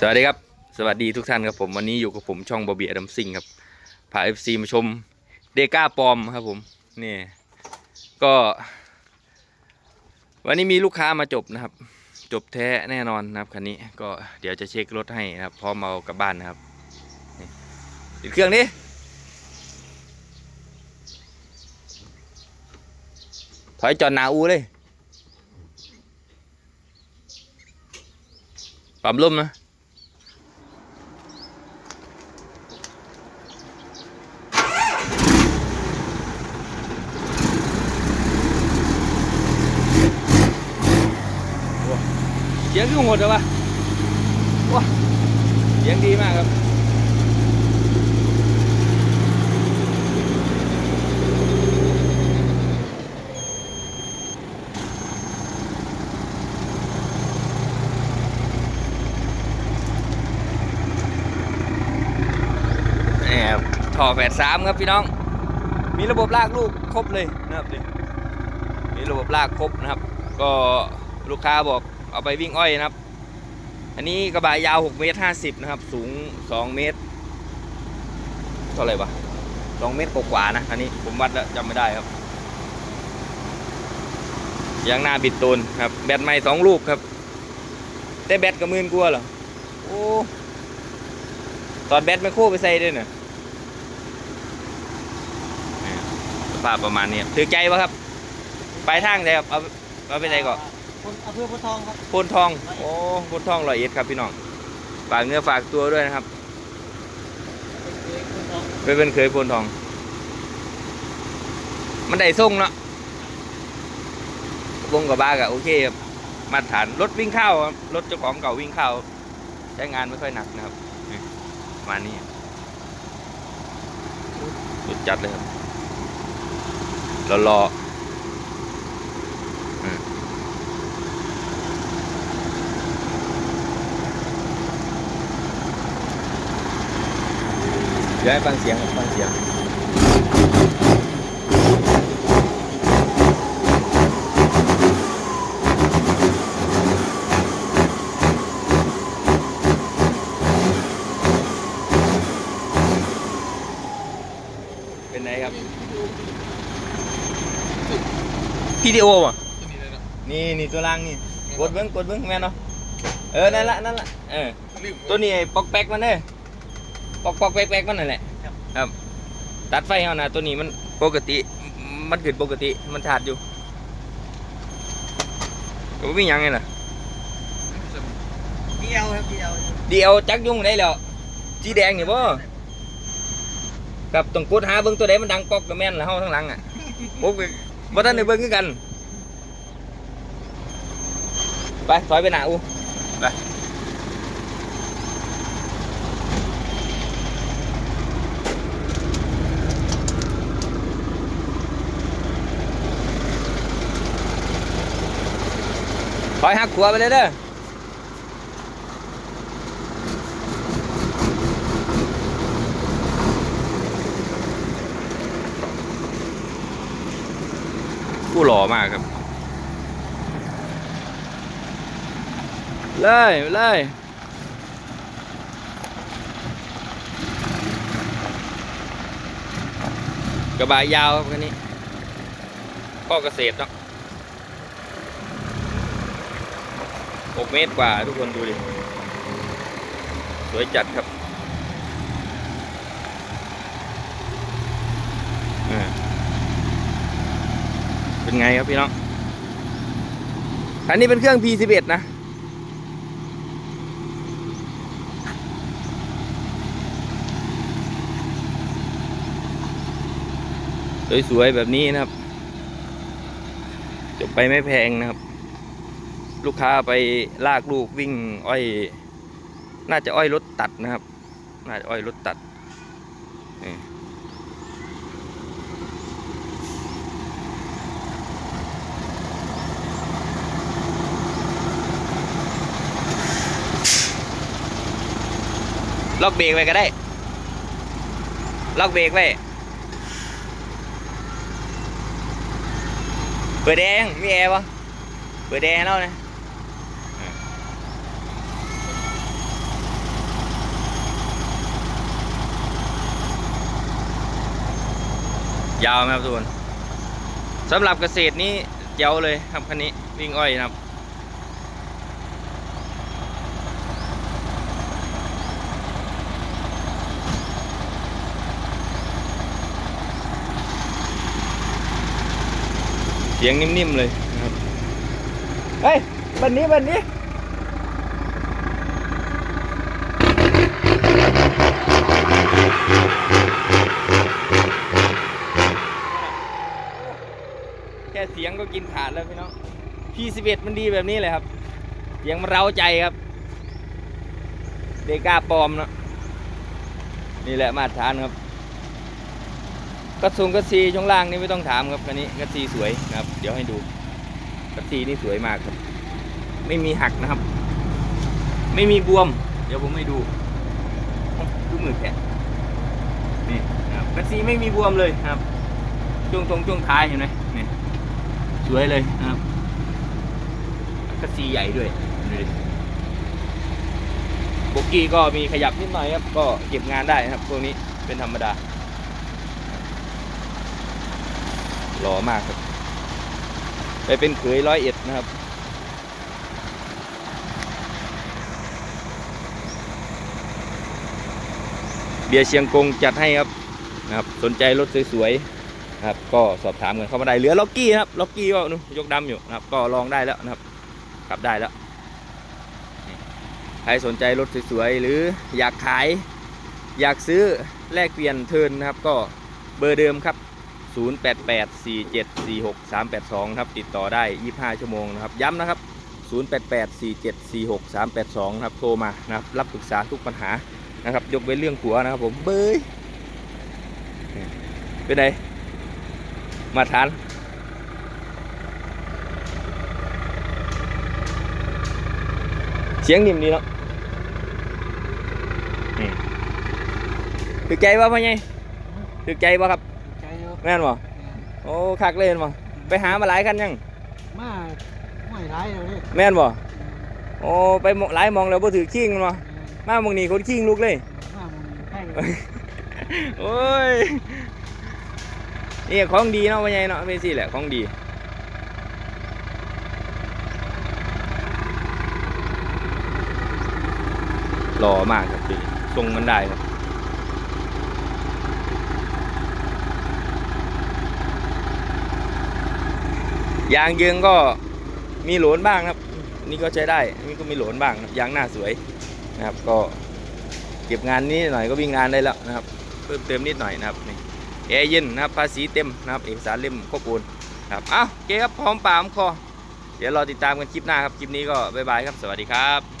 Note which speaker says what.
Speaker 1: สวัสดีครับ สวัสดีทุกท่านครับผมวันนี้อยู่กับผมช่องบอบีอดัมซิงครับพาเอฟซีมาชมเดก้าปลอมครับผมนี่ก็ วันนี้มีลูกค้ามาจบนะครับ จบแท้แน่นอนนะครับคันนี้ก็เดี๋ยวจะเช็ครถให้นะครับพร้อมเอากลับบ้านนะครับนี่ติดเครื่องนี้ถอยจอดนาอูเลยปั๊มลมนะ สียงคือหมดเลยวะว้าเสียงดีมากครับนี่ครับท่อแปดสามครับพี่น้อง มีระบบลากลูกครบเลยนะครับนี่มีระบบลากครบนะครับ ก็ลูกค้าบอก เอาไปวิ่งอ้อยนะครับ อันนี้กระบะยาว6เมตร50นะครับ สูง 2 เมตรเท่าไหร่วะ2เมตรกว่าๆนะ อันนี้ผมวัดแล้วจำไม่ได้ครับยางหน้าบิดตูนครับ แบตใหม่สองลูกครับ แต่แบตก็หมื่นกว่าเหรอโอ้ตอนแบตไม่โค้ไปใส่ด้วยนะนี่สภาพประมาณนี้ถือใจปะครับ ไปทางไหนครับเอาเอาไปไหนก่อน
Speaker 2: อำเภอโพธิ์ทองครับ
Speaker 1: โพนทอง โอ้โพนทองร้อยเอ็ดครับพี่น้อง ฝากเนื้อฝากตัวด้วยนะครับ
Speaker 2: เป็นเอกโพธิ์ทอง
Speaker 1: ไปเป็นเคยโพนทอง มันได้ส่งเนาะวงกับบ้ากอะโอเคครับ มาตรฐานรถวิ่งเข้าครับรถเจ้าของเก่าวิ่งเข้า ใช้งานไม่ค่อยหนักนะครับมานี้สุดจัดเลยครับรอรอ ดี๋ยวให้ฟังเสียงครับฟังเสียงเป็นไงครับพีดีโอป่ะนี่นี่ตัวล่างนี่กดเบิ้งกดเบิ้งแม่นเนาะเออนั่นละนั่นละเออตัวนี้ไอ้ปอกแป๊กมันเด้อ ปอกปอกแป๊กแป๊กมันนั่นแหละครับ ตัดไฟเอานะตัวนี้มันปกติ มันขึ้นปกติมันถาดอยู่ก็บ่มีหยังไงล่ะ
Speaker 2: เดียวครับเดียว
Speaker 1: เดียวจักยุ่งได้แล้วสีแดงนี่บ่ครับต้องกดหาเบิ่งตัวใดมันดังปอกก็แม่นแล้วเฮาทั้งหลังอะผมก็บ่ทันได้เบิ่งคือกัน ไปถอยไปหน้าอูไป ถอยหักขัวไปเลยเด้อผู้หล่อมากครับ เลยเลยกระบะยาวครับคันนี้ข้อเกษตรเนาะ หกเมตรกว่าทุกคนดูดิ สวยจัดครับเป็นไงครับพี่น้อง อันนี้เป็นเครื่อง P11 นะสวยๆแบบนี้นะครับ จบไปไม่แพงนะครับ ลูกค้าไปลากลูกวิ่งอ้อย น่าจะอ้อยรถตัดนะครับ น่าจะอ้อยรถตัดล็อกเบรกไว้ก็ได้ ล็อกเบรกไว้ เปิดแอร์ยังมีแอร์ปะเปิดแอร์ให้เราเนี่ย ยาวไหมครับทุกคนสำหรับเกษตรนี้เจ๋วเลยครับคันนี้วิ่งอ้อยนะครับเสียงนิ่มๆเลยครับเฮ้ยบันนี้บันนี้ เสียงก็กินขาดแล้วพี่น้องพี่สิบเอ็ดมันดีแบบนี้เลยครับ เสียงมันเร้าใจครับ เดก้าปลอมเนาะ นี่แหละมาตรฐานครับกระสุนกระซีช่วงล่างนี่ไม่ต้องถามครับคันนี้กระซีสวยนะครับ เดี๋ยวให้ดูกระซีนี่สวยมากครับ ไม่มีหักนะครับ ไม่มีบวม เดี๋ยวผมให้ดูดูมือแค่นี่นะครับกระซีไม่มีบวมเลยนะครับช่วงตรงช่วงท้ายเห็นไหมนี่ สวยเลยนะครับกระซีใหญ่ด้วยดูดิโบกี้ก็มีขยับนิดหน่อยครับ ก็เก็บงานได้นะครับพวนี้เป็นธรรมดาหล่อมากครับ ไปเป็นเขยร้อยเอ็ดนะครับเบียร์เชียงกงจัดให้ครับนะครับ สนใจรถสวยๆ ครับก็สอบถามกันเข้ามาได้เหลือล็อกกี้ครับล็อกกี้ก็นู่นยกดำอยู่นะครับ ก็ลองได้แล้วนะครับขับได้แล้วใครสนใจรถสวยๆหรืออยากขาย อยากซื้อแลกเปลี่ยนเทินนะครับ ก็เบอร์เดิมครับ 0884746382ครับติดต่อได้ 25 ชั่วโมงนะครับ ย้ำนะครับ 0884746382ครับโทรมานะครับ รับปรึกษาทุกปัญหานะครับ ยกเว้นเรื่องผัวนะครับผมเบยเป็นไง มาทานเสียงนิ่มดีเนาะนี่ถึกใจป่ะพ่อใหญ่ถึกใจป่ะครับ
Speaker 2: ใจอยู่
Speaker 1: แม่นบ่โอ้คักเล่นบ่ไปหามาหลายคันยัง
Speaker 2: มาไม่ร้ายเลย
Speaker 1: แม่นบ่โอ้ไปหมหลายหมองแล้วบ่ถือขิงมันบ่มาหมองนี้คนขิงลูกเลย
Speaker 2: มามึงใกล้
Speaker 1: โอ้ย นี่ของดีเนาะพ่อใหญ่เนาะเป็นสิแหละของดีหล่อมากครับพี่ทรงมันได้ครับยางเยิงก็มีหลนบ้างครับ นี่ก็ใช้ได้นี่ก็มีหลนบ้างยางหน้าสวยนะครับ ก็เก็บงานนี้หน่อยก็วิ่งงานได้แล้วนะครับ เพิ่มเติมนิดหน่อยนะครับนี่ แอร์เย็นนะครับภาษีเต็มนะครับเอกสารเล่มครบโอนครับอ้าวโอเคครับพร้อมปาข้อมคอเดี๋ยวรอติดตามกันคลิปหน้าครับ คลิปนี้ก็บ๊ายบายครับ สวัสดีครับ